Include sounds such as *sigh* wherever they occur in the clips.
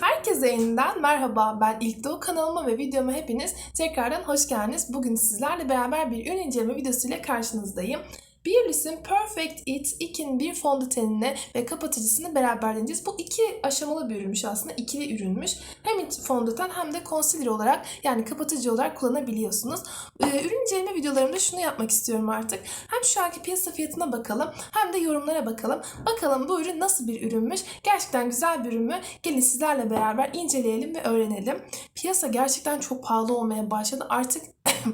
Herkese yeniden merhaba. Ben İlk Doğu kanalıma ve videoma hepiniz tekrardan hoş geldiniz. Bugün sizlerle beraber bir ürün inceleme videosu ile karşınızdayım. Beauty's'in Perfect It 2'nin fondötenini ve kapatıcısını beraber deneyeceğiz. Bu iki aşamalı bir ürünmüş aslında. ikili ürünmüş. Hem fondöten hem de concealer olarak yani kapatıcı olarak kullanabiliyorsunuz. Ee, ürün inceleme videolarımda şunu yapmak istiyorum artık. Hem şu anki piyasa fiyatına bakalım hem de yorumlara bakalım. Bakalım bu ürün nasıl bir ürünmüş? Gerçekten güzel bir ürün mü? Gelin sizlerle beraber inceleyelim ve öğrenelim. Piyasa gerçekten çok pahalı olmaya başladı. Artık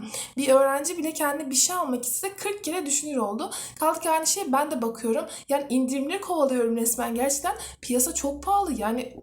*laughs* bir öğrenci bile kendi bir şey almak istese 40 kere düşünür oldu. Kaldı ki aynı şey ben de bakıyorum. Yani indirimleri kovalıyorum resmen. Gerçekten piyasa çok pahalı. Yani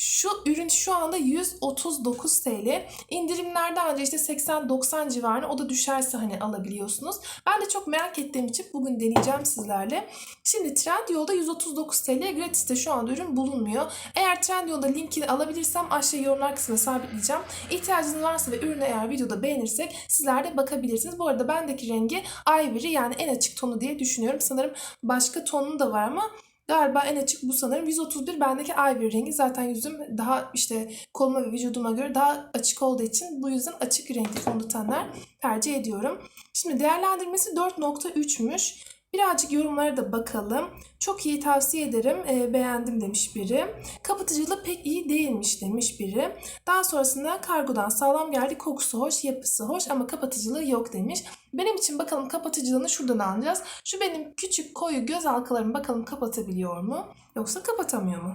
şu ürün şu anda 139 TL. İndirimlerden önce işte 80-90 civarında o da düşerse hani alabiliyorsunuz. Ben de çok merak ettiğim için bugün deneyeceğim sizlerle. Şimdi Trendyol'da 139 TL gratis'te şu anda ürün bulunmuyor. Eğer Trendyol'da linkini alabilirsem aşağı yorumlar kısmına sabitleyeceğim. İhtiyacınız varsa ve ürünü eğer videoda beğenirsek sizler de bakabilirsiniz. Bu arada bendeki rengi Ivory yani en açık tonu diye düşünüyorum. Sanırım başka tonu da var ama Galiba en açık bu sanırım. 131 bendeki ivory rengi. Zaten yüzüm daha işte koluma ve vücuduma göre daha açık olduğu için bu yüzden açık renkli fondötenler tercih ediyorum. Şimdi değerlendirmesi 4.3'müş. Birazcık yorumlara da bakalım. Çok iyi tavsiye ederim. E, beğendim demiş biri. Kapatıcılığı pek iyi değilmiş demiş biri. Daha sonrasında kargodan sağlam geldi. Kokusu hoş, yapısı hoş ama kapatıcılığı yok demiş. Benim için bakalım kapatıcılığını şuradan alacağız. Şu benim küçük koyu göz halkalarımı bakalım kapatabiliyor mu? Yoksa kapatamıyor mu?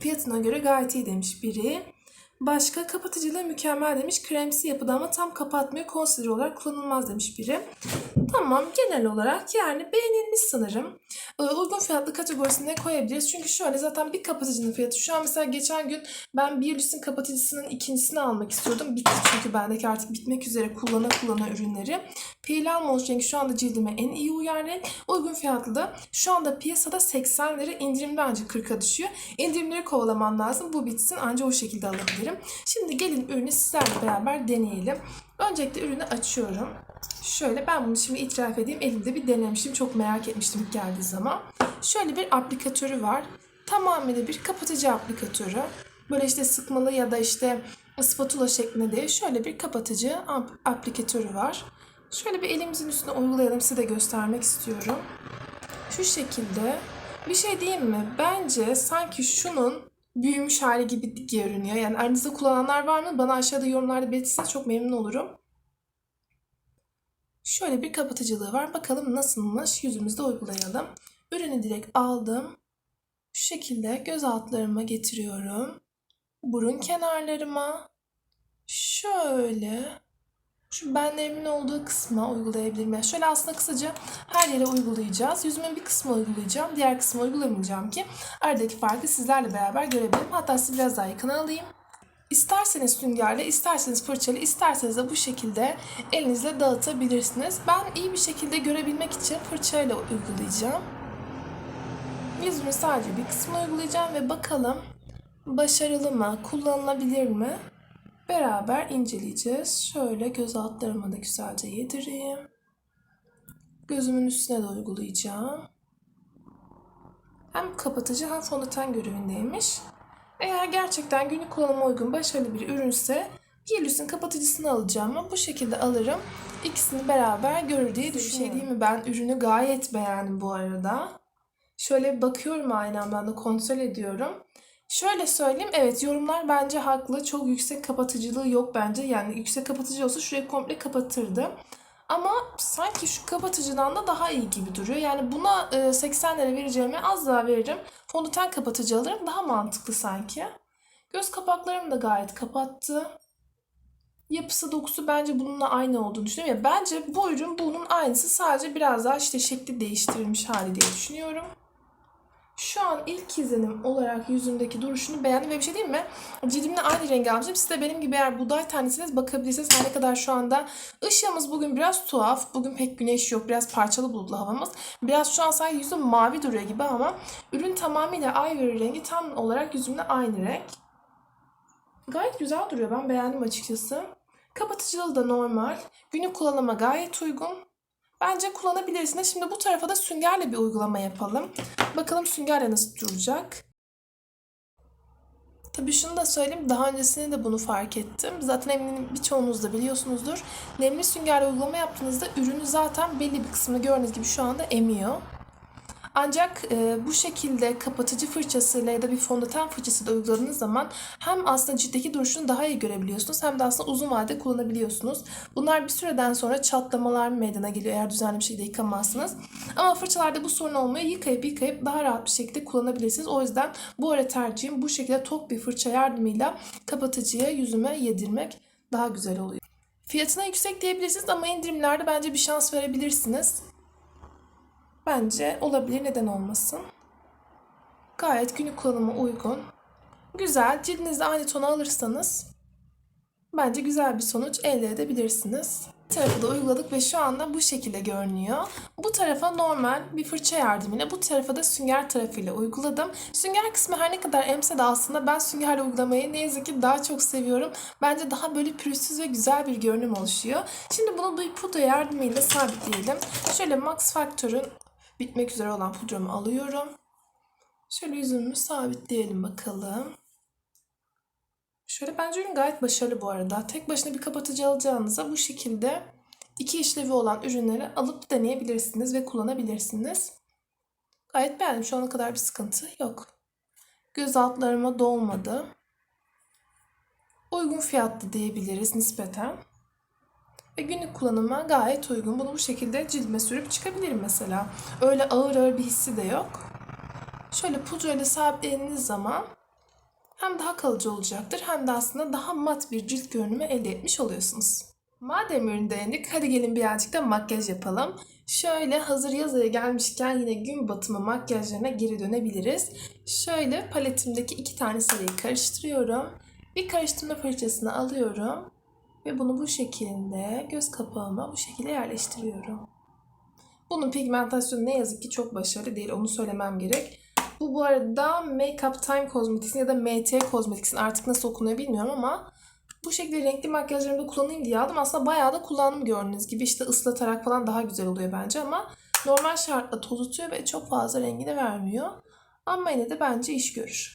Fiyatına göre gayet iyi demiş biri. Başka kapatıcılığı mükemmel demiş. Kremsi yapıda ama tam kapatmıyor. Concealer olarak kullanılmaz demiş biri. Tamam genel olarak yani beğenilmiş sanırım. Ee, uygun fiyatlı kategorisine koyabiliriz. Çünkü şöyle zaten bir kapatıcının fiyatı. Şu an mesela geçen gün ben Beauty's'in kapatıcısının ikincisini almak istiyordum. Bitti çünkü bendeki artık bitmek üzere kullana kullana ürünleri. Pale Almond rengi şu anda cildime en iyi uyan renk. Uygun fiyatlı da şu anda piyasada 80 lira indirimde ancak 40'a düşüyor. İndirimleri kovalaman lazım. Bu bitsin ancak o şekilde alabilirim. Şimdi gelin ürünü sizlerle beraber deneyelim. Öncelikle ürünü açıyorum. Şöyle ben bunu şimdi itiraf edeyim. Elimde bir denemiştim. Çok merak etmiştim ilk geldiği zaman. Şöyle bir aplikatörü var. Tamamıyla bir kapatıcı aplikatörü. Böyle işte sıkmalı ya da işte spatula şeklinde değil. Şöyle bir kapatıcı aplikatörü var. Şöyle bir elimizin üstüne uygulayalım. Size de göstermek istiyorum. Şu şekilde. Bir şey diyeyim mi? Bence sanki şunun büyümüş hali gibi görünüyor. Yani aranızda kullananlar var mı? Bana aşağıda yorumlarda belirtirseniz çok memnun olurum. Şöyle bir kapatıcılığı var. Bakalım nasılmış. Yüzümüzde uygulayalım. Ürünü direkt aldım. Şu şekilde göz altlarıma getiriyorum. Burun kenarlarıma. Şöyle. Şu benlerimin olduğu kısma uygulayabilirim. Yani şöyle aslında kısaca her yere uygulayacağız. Yüzümün bir kısmı uygulayacağım. Diğer kısmı uygulamayacağım ki aradaki farkı sizlerle beraber görebilirim. Hatta sizi biraz daha yakına alayım. İsterseniz süngerle, isterseniz fırçayla, isterseniz de bu şekilde elinizle dağıtabilirsiniz. Ben iyi bir şekilde görebilmek için fırçayla uygulayacağım. Yüzümün sadece bir kısmını uygulayacağım ve bakalım başarılı mı, kullanılabilir mi? Beraber inceleyeceğiz. Şöyle göz altlarıma da güzelce yedireyim. Gözümün üstüne de uygulayacağım. Hem kapatıcı hem fondöten görevindeymiş. Eğer gerçekten günlük kullanıma uygun başarılı bir ürünse Gelius'un kapatıcısını alacağım ama bu şekilde alırım. İkisini beraber görür diye düşünüyorum. Bir şey değil mi? Ben ürünü gayet beğendim bu arada. Şöyle bakıyorum aynamdan da kontrol ediyorum. Şöyle söyleyeyim, evet yorumlar bence haklı. Çok yüksek kapatıcılığı yok bence. Yani yüksek kapatıcı olsa şurayı komple kapatırdı. Ama sanki şu kapatıcıdan da daha iyi gibi duruyor. Yani buna 80 lira vereceğime az daha veririm. Fondöten kapatıcı alırım. Daha mantıklı sanki. Göz kapaklarım da gayet kapattı. Yapısı dokusu bence bununla aynı olduğunu düşünüyorum. Ya bence bu ürün bunun aynısı. Sadece biraz daha işte şekli değiştirilmiş hali diye düşünüyorum. Şu an ilk izlenim olarak yüzümdeki duruşunu beğendim ve bir şey diyeyim mi? Cildimle aynı rengi almışım. Siz de benim gibi eğer buğday tanesiniz bakabilirsiniz. Her ne kadar şu anda ışığımız bugün biraz tuhaf. Bugün pek güneş yok. Biraz parçalı bulutlu havamız. Biraz şu an sanki yüzüm mavi duruyor gibi ama ürün tamamıyla ivory rengi tam olarak yüzümle aynı renk. Gayet güzel duruyor. Ben beğendim açıkçası. Kapatıcılığı da normal. Günlük kullanıma gayet uygun. Bence kullanabilirsiniz. Şimdi bu tarafa da süngerle bir uygulama yapalım. Bakalım süngerle nasıl duracak. Tabii şunu da söyleyeyim, daha öncesinde de bunu fark ettim. Zaten eminim birçoğunuz da biliyorsunuzdur. Nemli süngerle uygulama yaptığınızda ürünü zaten belli bir kısmını gördüğünüz gibi şu anda emiyor. Ancak e, bu şekilde kapatıcı fırçasıyla ya da bir fondöten fırçasıyla uyguladığınız zaman hem aslında ciltteki duruşunu daha iyi görebiliyorsunuz hem de aslında uzun vadede kullanabiliyorsunuz. Bunlar bir süreden sonra çatlamalar meydana geliyor eğer düzenli bir şekilde yıkamazsınız. Ama fırçalarda bu sorun olmuyor. Yıkayıp yıkayıp daha rahat bir şekilde kullanabilirsiniz. O yüzden bu ara tercihim bu şekilde tok bir fırça yardımıyla kapatıcıya yüzüme yedirmek daha güzel oluyor. Fiyatına yüksek diyebilirsiniz ama indirimlerde bence bir şans verebilirsiniz. Bence olabilir neden olmasın. Gayet günlük kullanıma uygun. Güzel. Cildinizde aynı tonu alırsanız bence güzel bir sonuç elde edebilirsiniz. Bir tarafı da uyguladık ve şu anda bu şekilde görünüyor. Bu tarafa normal bir fırça yardımıyla, bu tarafa da sünger tarafıyla uyguladım. Sünger kısmı her ne kadar emse de aslında ben süngerle uygulamayı ne yazık ki daha çok seviyorum. Bence daha böyle pürüzsüz ve güzel bir görünüm oluşuyor. Şimdi bunu bir pudra yardımıyla sabitleyelim. Şöyle Max Factor'ın bitmek üzere olan pudramı alıyorum. Şöyle yüzümü sabitleyelim bakalım. Şöyle bence ürün gayet başarılı bu arada. Tek başına bir kapatıcı alacağınıza bu şekilde iki işlevi olan ürünleri alıp deneyebilirsiniz ve kullanabilirsiniz. Gayet beğendim. Şu ana kadar bir sıkıntı yok. Göz altlarıma dolmadı. Uygun fiyatlı diyebiliriz nispeten. Ve günlük kullanıma gayet uygun. Bunu bu şekilde cildime sürüp çıkabilirim mesela. Öyle ağır ağır bir hissi de yok. Şöyle pudrayla sabitlediğiniz zaman hem daha kalıcı olacaktır hem de aslında daha mat bir cilt görünümü elde etmiş oluyorsunuz. Madem ürünü denedik hadi gelin birazcık da makyaj yapalım. Şöyle hazır yaz gelmişken yine gün batımı makyajlarına geri dönebiliriz. Şöyle paletimdeki iki tane sarıyı karıştırıyorum. Bir karıştırma fırçasını alıyorum. Ve bunu bu şekilde göz kapağıma bu şekilde yerleştiriyorum. Bunun pigmentasyonu ne yazık ki çok başarılı değil. Onu söylemem gerek. Bu bu arada Make Up Time Cosmetics'in ya da MT Cosmetics'in artık nasıl okunuyor bilmiyorum ama bu şekilde renkli makyajlarımda kullanayım diye aldım. Aslında bayağı da kullandım gördüğünüz gibi. İşte ıslatarak falan daha güzel oluyor bence ama normal şartla toz tutuyor ve çok fazla rengini vermiyor. Ama yine de bence iş görür.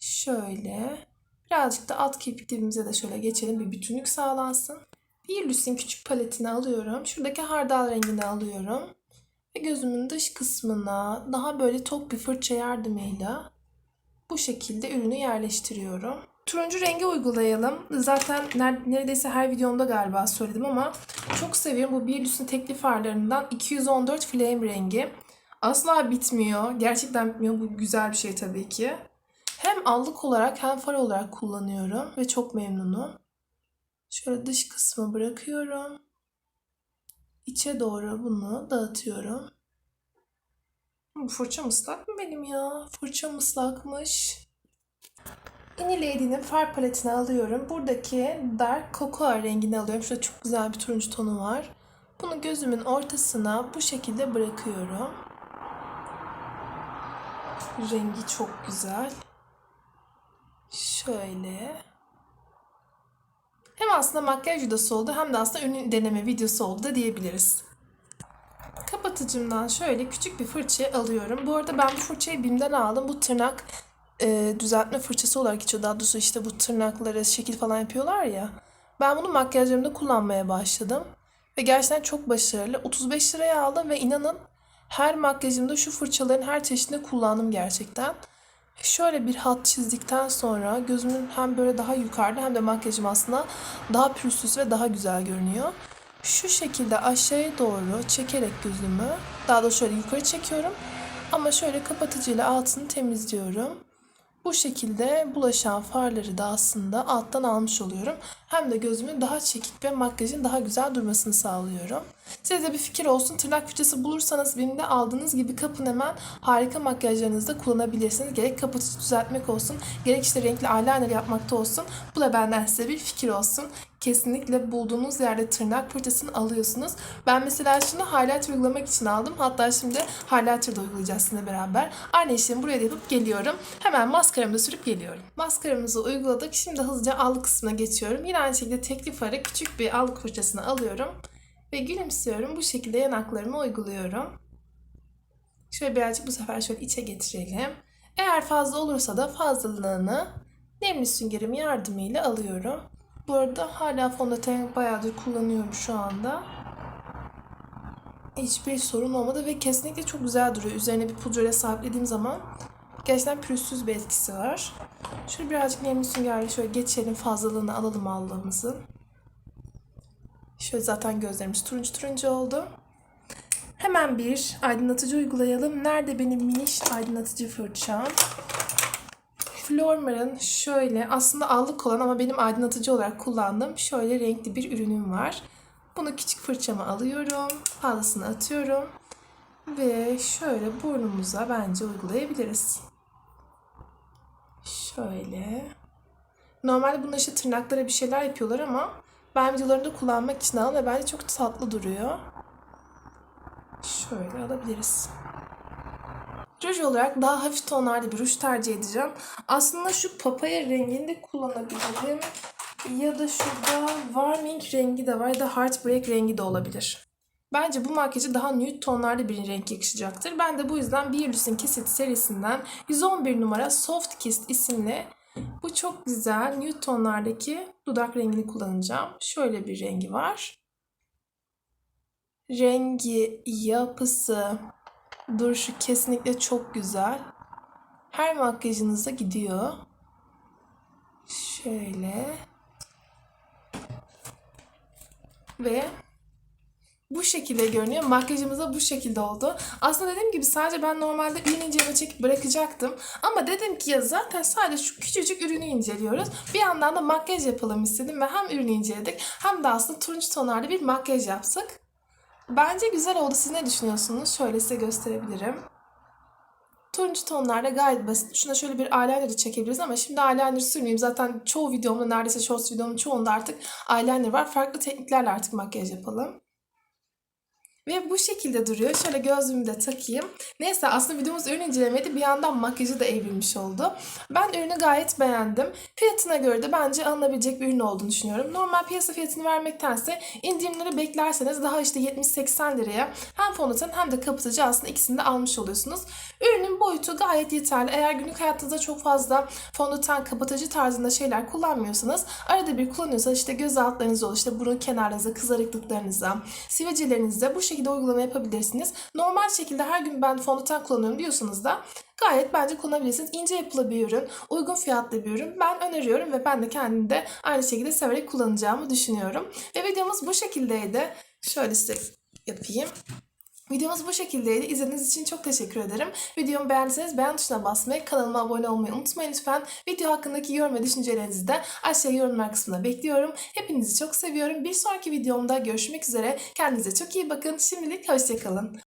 Şöyle birazcık da alt kirpik dibimize de şöyle geçelim bir bütünlük sağlansın. Bir küçük paletini alıyorum. Şuradaki hardal rengini alıyorum. Ve gözümün dış kısmına daha böyle tok bir fırça yardımıyla bu şekilde ürünü yerleştiriyorum. Turuncu rengi uygulayalım. Zaten neredeyse her videomda galiba söyledim ama çok seviyorum. Bu bir Luce'in tekli farlarından 214 Flame rengi. Asla bitmiyor. Gerçekten bitmiyor. Bu güzel bir şey tabii ki. Hem allık olarak hem far olarak kullanıyorum ve çok memnunum. Şöyle dış kısmı bırakıyorum. İçe doğru bunu dağıtıyorum. Fırçam ıslak mı benim ya? Fırçam ıslakmış. Innie far paletini alıyorum. Buradaki Dark Cocoa rengini alıyorum. Şurada çok güzel bir turuncu tonu var. Bunu gözümün ortasına bu şekilde bırakıyorum. Rengi çok güzel. Şöyle. Hem aslında makyaj videosu oldu hem de aslında ürün deneme videosu oldu da diyebiliriz. Kapatıcımdan şöyle küçük bir fırça alıyorum. Bu arada ben bu fırçayı BİM'den aldım. Bu tırnak e, düzeltme fırçası olarak geçiyor. Daha doğrusu işte bu tırnaklara şekil falan yapıyorlar ya. Ben bunu makyajlarımda kullanmaya başladım. Ve gerçekten çok başarılı. 35 liraya aldım ve inanın her makyajımda şu fırçaların her çeşidini kullandım gerçekten. Şöyle bir hat çizdikten sonra gözümün hem böyle daha yukarıda hem de makyajım aslında daha pürüzsüz ve daha güzel görünüyor. Şu şekilde aşağıya doğru çekerek gözümü, daha da şöyle yukarı çekiyorum. Ama şöyle kapatıcıyla altını temizliyorum. Bu şekilde bulaşan farları da aslında alttan almış oluyorum. Hem de gözümün daha çekik ve makyajın daha güzel durmasını sağlıyorum. Size bir fikir olsun. Tırnak fırçası bulursanız benim de aldığınız gibi kapın hemen harika makyajlarınızda kullanabilirsiniz. Gerek kapatıcı düzeltmek olsun, gerek işte renkli eyeliner yapmakta olsun. Bu da benden size bir fikir olsun. Kesinlikle bulduğunuz yerde tırnak fırçasını alıyorsunuz. Ben mesela şunu highlighter uygulamak için aldım. Hatta şimdi highlighter da uygulayacağız sizinle beraber. Aynı işlemi buraya yapıp geliyorum. Hemen maskaramı da sürüp geliyorum. Maskaramızı uyguladık. Şimdi hızlıca allık kısmına geçiyorum. Yine aynı şekilde tekli farı küçük bir allık fırçasını alıyorum. Ve gülümsüyorum. Bu şekilde yanaklarıma uyguluyorum. Şöyle birazcık bu sefer şöyle içe getirelim. Eğer fazla olursa da fazlalığını nemli süngerim yardımıyla alıyorum. Bu arada hala fondöten bayağıdır kullanıyorum şu anda. Hiçbir sorun olmadı ve kesinlikle çok güzel duruyor. Üzerine bir pudrayla sabitlediğim zaman gerçekten pürüzsüz bir etkisi var. Şöyle birazcık nemli süngerle şöyle geçelim fazlalığını alalım aldığımızın. Şöyle zaten gözlerimiz turuncu turuncu oldu. Hemen bir aydınlatıcı uygulayalım. Nerede benim miniş aydınlatıcı fırçam? Flormar'ın şöyle aslında allık olan ama benim aydınlatıcı olarak kullandığım şöyle renkli bir ürünüm var. Bunu küçük fırçama alıyorum. Fazlasını atıyorum. Ve şöyle burnumuza bence uygulayabiliriz. Şöyle. Normalde bunlar işte tırnaklara bir şeyler yapıyorlar ama ben videolarımda kullanmak için aldım ve bence çok tatlı duruyor. Şöyle alabiliriz. Ruj olarak daha hafif tonlarda bir ruj tercih edeceğim. Aslında şu papaya rengini de kullanabilirim. Ya da şurada warming rengi de var ya da heartbreak rengi de olabilir. Bence bu makyajı daha nude tonlarda bir renk yakışacaktır. Ben de bu yüzden Beauty's'in Kiss serisinden 111 numara Soft Kiss isimli bu çok güzel nude tonlardaki dudak rengini kullanacağım. Şöyle bir rengi var. Rengi, yapısı, duruşu kesinlikle çok güzel. Her makyajınıza gidiyor. Şöyle. Ve bu şekilde görünüyor. Makyajımız da bu şekilde oldu. Aslında dediğim gibi sadece ben normalde ürün inceleme çekip bırakacaktım. Ama dedim ki ya zaten sadece şu küçücük ürünü inceliyoruz. Bir yandan da makyaj yapalım istedim ve hem ürünü inceledik hem de aslında turuncu tonlarda bir makyaj yaptık. Bence güzel oldu. Siz ne düşünüyorsunuz? Şöyle size gösterebilirim. Turuncu tonlarda gayet basit. Şuna şöyle bir eyeliner çekebiliriz ama şimdi eyeliner sürmeyeyim. Zaten çoğu videomda neredeyse shorts videomun çoğunda artık eyeliner var. Farklı tekniklerle artık makyaj yapalım. Ve bu şekilde duruyor. Şöyle gözlüğümü de takayım. Neyse aslında videomuz ürün incelemeydi. Bir yandan makyajı da evrilmiş oldu. Ben ürünü gayet beğendim. Fiyatına göre de bence alınabilecek bir ürün olduğunu düşünüyorum. Normal piyasa fiyatını vermektense indirimleri beklerseniz daha işte 70-80 liraya hem fondöten hem de kapatıcı aslında ikisini de almış oluyorsunuz. Ürünün boyutu gayet yeterli. Eğer günlük hayatınızda çok fazla fondöten kapatıcı tarzında şeyler kullanmıyorsanız arada bir kullanıyorsanız işte göz altlarınızda olur, işte burun kenarlarınıza, kızarıklıklarınıza, sivilcelerinizde bu şekilde uygulama yapabilirsiniz. Normal şekilde her gün ben fondöten kullanıyorum diyorsanız da gayet bence kullanabilirsiniz. İnce yapılı bir ürün, uygun fiyatlı bir ürün. Ben öneriyorum ve ben de kendim de aynı şekilde severek kullanacağımı düşünüyorum. Ve videomuz bu şekildeydi. Şöyle size yapayım. Videomuz bu şekildeydi. İzlediğiniz için çok teşekkür ederim. Videomu beğendiyseniz beğen tuşuna basmayı, kanalıma abone olmayı unutmayın lütfen. Video hakkındaki yorum ve düşüncelerinizi de aşağıya yorumlar kısmında bekliyorum. Hepinizi çok seviyorum. Bir sonraki videomda görüşmek üzere. Kendinize çok iyi bakın. Şimdilik hoşçakalın.